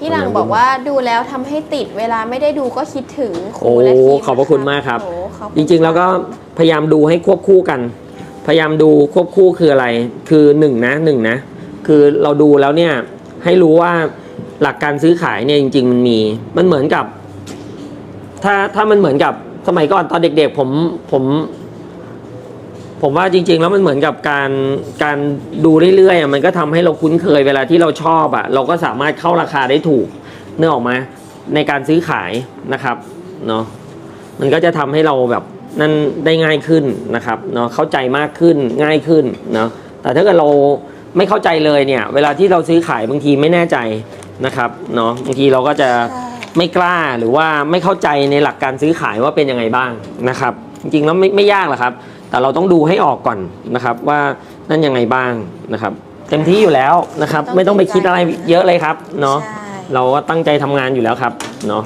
พี่หลังบอกว่าดูแล้วทำให้ติดเวลาไม่ได้ดูก็คิดถึงครูโอ้และทีมขอบพระคุณมากครับ โอ้ขอบคุณจริงๆแล้วก็พยายามดูให้ควบคู่กัน พยายามดูควบคู่คืออะไร คือหนึ่งนะหนึ่งนะ คือเราดูแล้วเนี่ยให้รู้ว่าหลักการซื้อขายเนี่ยจริง ๆ มันมี มันเหมือนกับ ถ้าถ้ามันเหมือนกับสมัยก่อนตอนเด็ก ๆ ผมผม ผมว่าจริง ๆ แล้วมันเหมือนกับการการดูเรื่อยๆอะมันก็ทำให้เราคุ้นเคยเวลาที่เราชอบอะเราก็สามารถเข้าราคาได้ถูกเนื้อออกมาในการซื้อขายนะครับเนาะมันก็จะทำให้เราแบบนั่นได้ง่ายขึ้นนะครับเนาะเข้าใจมากขึ้นง่ายขึ้นเนาะแต่ถ้าเกิดเราไม่เข้าใจเลยเนี่ย เวลาที่เราซื้อขายบางทีไม่แน่ใจนะครับเนาะบางทีเราก็จะใช่ไม่กล้าหรือว่าไม่เข้าใจในหลักการซื้อขายว่าเป็นยังไงบ้างนะครับ จริงๆแล้วไม่ไม่ยากหรอกครับ แต่เราต้องดูให้ออกก่อนนะครับ ว่านั่นยังไงบ้างนะครับ เต็มที่อยู่แล้วนะครับ ไม่ต้องไปคิดอะไรเยอะเลยครับเนาะใช่ เราก็ตั้งใจทำงานอยู่แล้วครับเนาะ